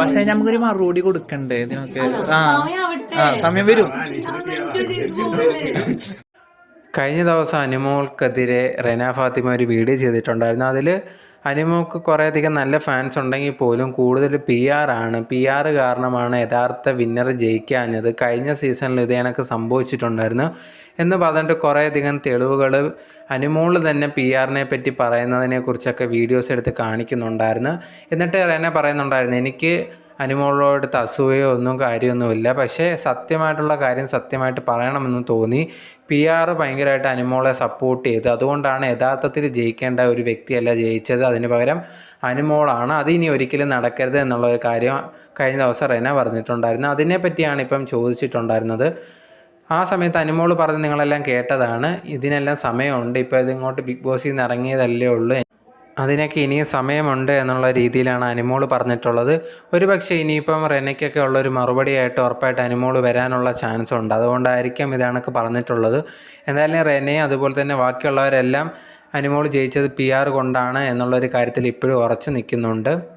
പക്ഷെ നമുക്കൊരു മറുപടി കൊടുക്കണ്ടേ? ഇതിനൊക്കെ ആ. സമയം വരും. കഴിഞ്ഞ ദിവസം അനുമോൾക്കെതിരെ റെന ഫാത്തിമ ഒരു വീഡിയോ ചെയ്തിട്ടുണ്ടായിരുന്നു. അതിൽ അനുമോൾക്ക് കുറേയധികം നല്ല ഫാൻസ് ഉണ്ടെങ്കിൽ പോലും കൂടുതൽ പി ആർ ആണ്. പി ആർ കാരണമാണ് യഥാർത്ഥ വിന്നർ ജയിക്കാഞ്ഞത്. കഴിഞ്ഞ സീസണിൽ ഇത് കണക്ക് സംഭവിച്ചിട്ടുണ്ടായിരുന്നു. എന്ന് പറഞ്ഞിട്ട് കുറേയധികം തെളിവുകൾ അനുമോൾ തന്നെ പി ആറിനെ പറ്റി പറയുന്നതിനെക്കുറിച്ചൊക്കെ വീഡിയോസ് എടുത്ത് കാണിക്കുന്നുണ്ടായിരുന്നു. എന്നിട്ട് റെന പറയുന്നുണ്ടായിരുന്നു എനിക്ക് അനുമോളോടുത്ത് അസൂയോ ഒന്നും കാര്യമൊന്നുമില്ല. പക്ഷേ സത്യമായിട്ടുള്ള കാര്യം സത്യമായിട്ട് പറയണമെന്ന് തോന്നി. പി ആർ ഭയങ്കരമായിട്ട് അനുമോളെ സപ്പോർട്ട് ചെയ്തു. അതുകൊണ്ടാണ് യഥാർത്ഥത്തിൽ ജയിക്കേണ്ട ഒരു വ്യക്തിയല്ല ജയിച്ചത്. അതിന് പകരം അനുമോളാണ്. അത് ഇനി ഒരിക്കലും നടക്കരുത് എന്നുള്ള ഒരു കാര്യം കഴിഞ്ഞ ദിവസം റെന പറഞ്ഞിട്ടുണ്ടായിരുന്നു. അതിനെപ്പറ്റിയാണ് ഇപ്പം ചോദിച്ചിട്ടുണ്ടായിരുന്നത്. ആ സമയത്ത് അനുമോൾ പറഞ്ഞ് നിങ്ങളെല്ലാം കേട്ടതാണ്. ഇതിനെല്ലാം സമയമുണ്ട്. ഇപ്പോൾ ഇതിങ്ങോട്ട് ബിഗ് ബോസിൽ നിന്ന് ഇറങ്ങിയതല്ലേ ഉള്ളൂ. അതിനൊക്കെ ഇനിയും സമയമുണ്ട് എന്നുള്ള രീതിയിലാണ് അനുമോൾ പറഞ്ഞിട്ടുള്ളത്. ഒരു പക്ഷേ ഇനിയിപ്പം റെനയ്ക്കൊക്കെ ഉള്ളൊരു മറുപടിയായിട്ട് ഉറപ്പായിട്ട് അനുമോൾ വരാനുള്ള ചാൻസ് ഉണ്ട്. അതുകൊണ്ടായിരിക്കാം ഇതാണൊക്കെ പറഞ്ഞിട്ടുള്ളത്. എന്തായാലും റെനയും അതുപോലെ തന്നെ ബാക്കിയുള്ളവരെല്ലാം അനുമോൾ ജയിച്ചത് പി ആർ കൊണ്ടാണ് എന്നുള്ളൊരു കാര്യത്തിൽ ഇപ്പോഴും ഉറച്ചു നിൽക്കുന്നുണ്ട്.